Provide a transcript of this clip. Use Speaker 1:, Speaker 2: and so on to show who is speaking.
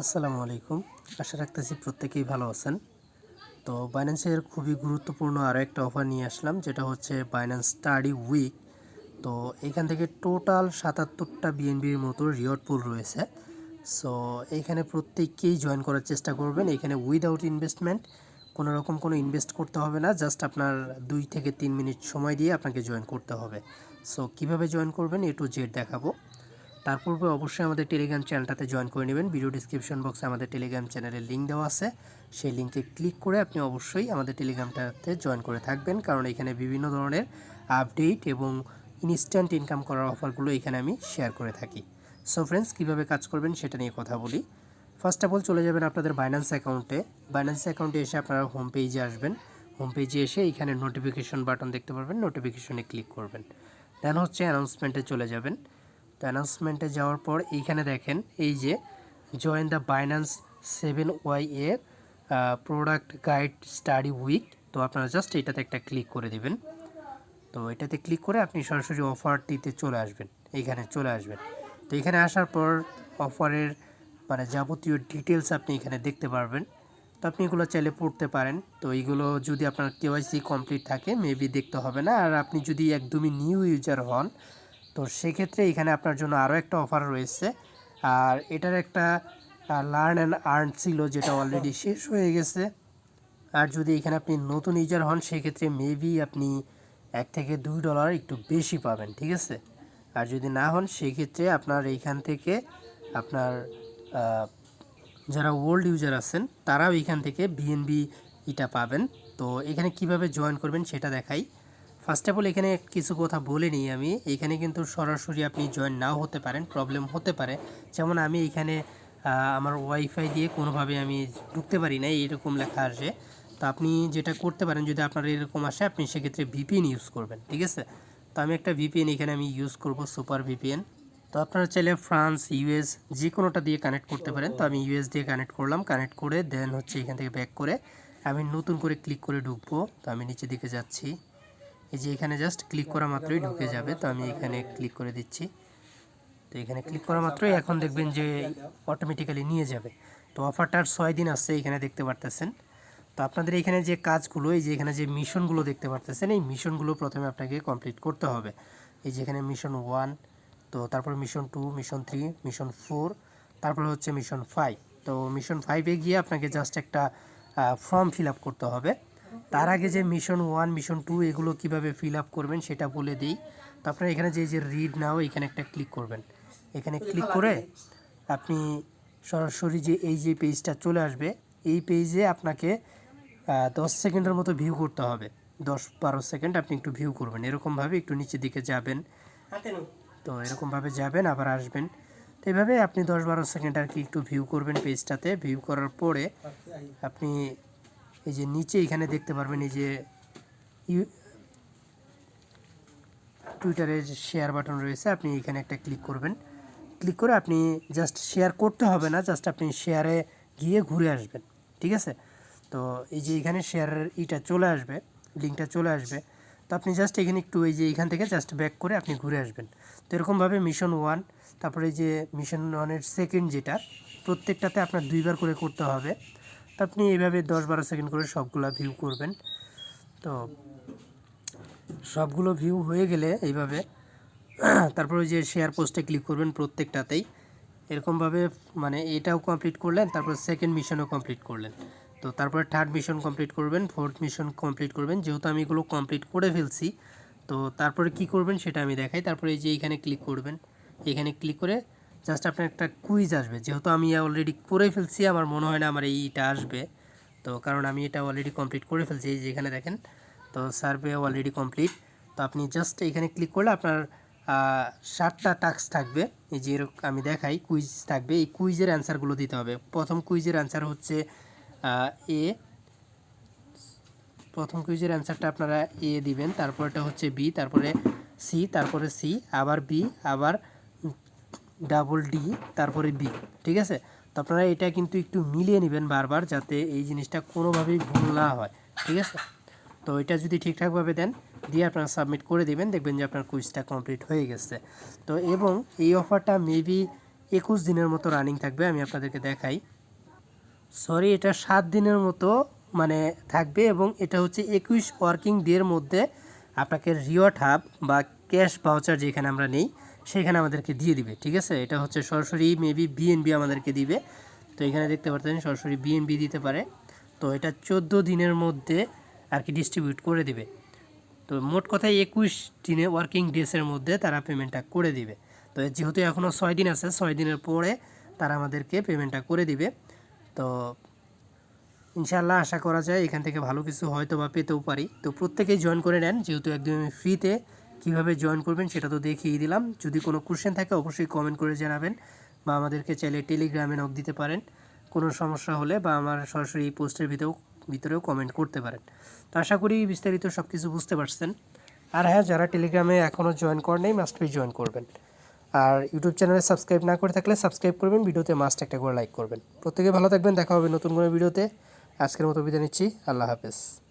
Speaker 1: আসসালামু আলাইকুম। আশা রাখতেছি প্রত্যেকেই ভালো আছেন। তো বাইন্যান্সের খুবই গুরুত্বপূর্ণ আরও একটা অফার নিয়ে আসলাম, যেটা হচ্ছে বাইন্যান্স স্টাডি উইক তো এখান থেকে টোটাল সাতাত্তরটা বিএনবির মতো রিওয়ার্ড পুল রয়েছে। সো এখানে প্রত্যেককেই জয়েন করার চেষ্টা করবেন। এখানে উইদাউট ইনভেস্টমেন্ট কোনো রকম কোনো ইনভেস্ট করতে হবে না জাস্ট আপনার দুই থেকে তিন মিনিট সময় দিয়ে আপনাকে জয়েন করতে হবে। সো কীভাবে জয়েন করবেন এ টু জেড দেখাবো। তার পূর্বে অবশ্যই আমাদের টেলিগ্রাম চ্যানেলটাতে জয়েন করে নেবেন। ভিডিও ডিসক্রিপশন বক্সে আমাদের টেলিগ্রাম চ্যানেলের লিঙ্ক দেওয়া আছে। সেই লিঙ্কে ক্লিক করে আপনি অবশ্যই আমাদের টেলিগ্রামটাতে জয়েন করে থাকবেন। কারণ এখানে বিভিন্ন ধরনের আপডেট এবং ইনস্ট্যান্ট ইনকাম করার অফারগুলো এখানে আমি শেয়ার করে থাকি। সো ফ্রেন্ডস কীভাবে কাজ করবেন সেটা নিয়ে কথা বলি। ফার্স্ট অফ অল চলে যাবেন আপনাদের বাইন্যান্স অ্যাকাউন্টে বাইন্যান্স অ্যাকাউন্টে এসে আপনারা হোম পেজে আসবেন। হোম পেজে এসে এখানে নোটিফিকেশন বাটন দেখতে পারবেন। নোটিফিকেশনে ক্লিক করবেন। দেন হচ্ছে অ্যানাউন্সমেন্টে চলে যাবেন। তো অ্যানাউন্সমেন্টে যাওয়ার পর এইখানে দেখেন এই যে join the Binance seven Y এর প্রোডাক্ট গাইড স্টাডি উইক তো আপনারা জাস্ট এটাতে একটা ক্লিক করে দেবেন। তো এটাতে ক্লিক করে আপনি সরাসরি অফারটিতে চলে আসবেন। এইখানে চলে আসবেন। তো এখানে আসার পর অফারের মানে যাবতীয় ডিটেলস আপনি এখানে দেখতে পারবেন। তো আপনি এগুলো চাইলে পড়তে পারেন। তো এইগুলো যদি আপনার কেওয়াইসি কমপ্লিট থাকে মেবি দেখতে হবে না। আর আপনি যদি একদমই নিউ ইউজার হন তো সেক্ষেত্রে এখানে আপনার জন্য আরও একটা অফার রয়েছে। আর এটার একটা লার্ন অ্যান্ড আর্ন ছিল যেটা অলরেডি শেষ হয়ে গেছে। আর যদি এখানে আপনি নতুন ইউজার হন, সেক্ষেত্রে মেবি আপনি এক থেকে দুই ডলার একটু বেশি পাবেন, ঠিক আছে? আর যদি না হন, সেক্ষেত্রে আপনার এইখান থেকে আপনার যারা ওল্ড ইউজার আছেন, তারাও এখান থেকে বিএনবি ইটা পাবেন। তো এখানে কীভাবে জয়েন করবেন সেটা দেখাই। ফার্স্ট অফ অল এখানে কিছু কথা বলে নিই আমি। এখানে কিন্তু সরাসরি আপনি জয়েন নাও হতে পারেন প্রবলেম হতে পারে। যেমন আমি এখানে আমার ওয়াইফাই দিয়ে কোনোভাবে আমি ঢুকতে পারি না এরকম লেখা আসে তো আপনি যেটা করতে পারেন, যদি আপনার এরকম আসে, আপনি সেক্ষেত্রে ভিপিএন ইউজ করবেন, ঠিক আছে? তো আমি একটা ভিপিএন এখানে আমি ইউজ করব সুপার ভিপিএন তো আপনারা চাইলে ফ্রান্স ইউএস যে কোনোটা দিয়ে কানেক্ট করতে পারেন, তো আমি ইউএস দিয়ে কানেক্ট করলাম কানেক্ট করে দেন হচ্ছে এখান থেকে ব্যাক করে আমি নতুন করে ক্লিক করে ঢুকবো। তো আমি নিচের দিকে যাচ্ছি। এই যে এখানে জাস্ট ক্লিক করা মাত্রই ঢুকে যাবে, তো আমি এখানে ক্লিক করে দিচ্ছি। তো এখানে ক্লিক করা মাত্রই এখন দেখবেন যে অটোমেটিক্যালি নিয়ে যাবে। তো অফারটার ছয় দিন আসছে এখানে দেখতে পারতেছেন। তো আপনাদের এখানে যে কাজগুলো, এই যে এখানে যে মিশনগুলো দেখতে পারতেছেন, এই মিশনগুলো প্রথমে আপনাকে কমপ্লিট করতে হবে। এই যে এখানে মিশন ওয়ান তো তারপর mission two mission three mission four তারপর হচ্ছে মিশন ফাইভ তো মিশন ফাইভে গিয়ে আপনাকে জাস্ট একটা ফর্ম ফিল আপ করতে হবে। তার আগে যে মিশন ওয়ান মিশন টু এগুলো কীভাবে ফিল আপ করবেন সেটা বলে দিই। তো আপনারা এখানে যে যে রিড নাও এখানে একটা ক্লিক করবেন। এখানে ক্লিক করে আপনি সরাসরি যে এই যে পেজটা চলে আসবে এই পেজে আপনাকে দশ সেকেন্ডের মতো ভিউ করতে হবে। দশ বারো সেকেন্ড আপনি একটু ভিউ করবেন। এরকমভাবে একটু নিচের দিকে যাবেন। তো এরকমভাবে যাবেন আবার আসবেন। তো এইভাবে আপনি দশ বারো সেকেন্ড আর কি একটু ভিউ করবেন পেজটাতে ভিউ করার পরে আপনি এই যে নিচে এখানে দেখতে পারবেন এই যে ইউ টুইটারে যে শেয়ার বাটন রয়েছে, আপনি এখানে একটা ক্লিক করবেন। ক্লিক করে আপনি জাস্ট শেয়ার করতে হবে না জাস্ট আপনি শেয়ারে গিয়ে ঘুরে আসবেন, ঠিক আছে? তো এই যে এখানে শেয়ারের ইটা চলে আসবে লিঙ্কটা চলে আসবে। তো আপনি জাস্ট এখানে একটু এই যে এখান থেকে জাস্ট ব্যাক করে আপনি ঘুরে আসবেন। তো এরকমভাবে মিশন ওয়ান তারপরে যে মিশন ওয়ানের সেকেন্ড যেটা, প্রত্যেকটাতে আপনার দুইবার করে করতে হবে। আপনি এইভাবে দশ বারো সেকেন্ড করে সবগুলো ভিউ করবেন। তো সবগুলো ভিউ হয়ে গেলে এইভাবে তারপর ওই যে শেয়ার পোস্টে ক্লিক করবেন প্রত্যেকটাতেই। এরকমভাবে মানে এটাও কমপ্লিট করলেন, তারপর সেকেন্ড মিশনও কমপ্লিট করলেন। তো তারপরে থার্ড মিশন কমপ্লিট করবেন ফোর্থ মিশন কমপ্লিট করবেন। যেহেতু আমি এগুলো কমপ্লিট করে ফেলছি, তো তারপরে কি করবেন সেটা আমি দেখাই। তারপরে এই যে এইখানে ক্লিক করবেন এখানে ক্লিক করে জাস্ট আপনার একটা কুইজ আসবে। যেহেতু আমি অলরেডি করে ফেলছি, আমার মনে হয় না আমার এইটা আসবে। তো কারণ আমি এটা অলরেডি কমপ্লিট করে ফেলছি, এই যে এখানে দেখেন। তো সার্ভে অলরেডি কমপ্লিট তো আপনি জাস্ট এখানে ক্লিক করলে আপনার সাতটা টাস্ক থাকবে। এই যে আমি দেখাই কুইজ থাকবে। এই কুইজের অ্যান্সারগুলো দিতে হবে। প্রথম কুইজের অ্যান্সার হচ্ছে এ প্রথম কুইজের অ্যান্সারটা আপনারা এ দিবেন, তারপরটা হচ্ছে বি তারপরে সি তারপরে সি আবার বি আবার ডাবল ডি, তারপরে বি, ঠিক আছে? তো আপনারা এটা কিন্তু একটু মিলিয়ে নেবেন বারবার যাতে এই জিনিসটা কোনোভাবেই ভুল না হয়, ঠিক আছে? তো এটা যদি ঠিকঠাকভাবে দেন, দিয়ে আপনারা সাবমিট করে দিবেন, দেখবেন যে আপনার কুইজটা কমপ্লিট হয়ে গেছে। তো এবং এই অফারটা মেবি একুশ দিনের মতো রানিং থাকবে, আমি আপনাদেরকে দেখাই। সরি এটা সাত দিনের মতো মানে থাকবে এবং এটা হচ্ছে একুশ ওয়ার্কিং ডের মধ্যে আপনাকে রিওয়ার্ড হাব বা ক্যাশ ভাউচার যেখানে আমরা নেই সেখানে আমাদেরকে দিয়ে দিবে, ঠিক আছে? এটা হচ্ছে সরাসরি মেবি বিএনবি আমাদেরকে দিবে। তো এখানে দেখতে পাচ্ছেন সরাসরি বিএনবি দিতে পারে। তো এটা চোদ্দ দিনের মধ্যে আর কি ডিস্ট্রিবিউট করে দিবে। তো মোট কথায় একুশ দিনে ওয়ার্কিং ডেসের মধ্যে তারা পেমেন্টটা করে দিবে। তো যেহেতু এখনও ছয় দিন আছে, ছয় দিনের পরে তারা আমাদেরকে পেমেন্টটা করে দিবে। তো ইনশাল্লাহ আশা করা যায় এখান থেকে ভালো কিছু হয়তো বা পেতেও পারি। তো প্রত্যেকেই জয়েন করে নেন, যেহেতু একদমই ফ্রিতে কীভাবে জয়েন করবেন সেটা তো দেখিয়ে দিলাম। যদি কোনো কোশ্চেন থাকে, অবশ্যই কমেন্ট করে জানাবেন বা আমাদেরকে চাইলে টেলিগ্রামে নক দিতে পারেন। কোনো সমস্যা হলে বা আমার সরাসরি পোস্টের ভিতরেও ভিতরেও কমেন্ট করতে পারেন। তো আশা করি বিস্তারিত সব কিছু বুঝতে পারছেন। আর হ্যাঁ যারা টেলিগ্রামে এখনও জয়েন করেন মাস্ট বি জয়েন করবেন। আর ইউটিউব চ্যানেলে সাবস্ক্রাইব না করে থাকলে সাবস্ক্রাইব করবেন, ভিডিওতে মাস্ট একটা করে লাইক করবেন। প্রত্যেকে ভালো থাকবেন, দেখা হবে নতুন কোনো ভিডিওতে আজকের মতো বিদায় নিচ্ছি, আল্লাহ হাফেজ।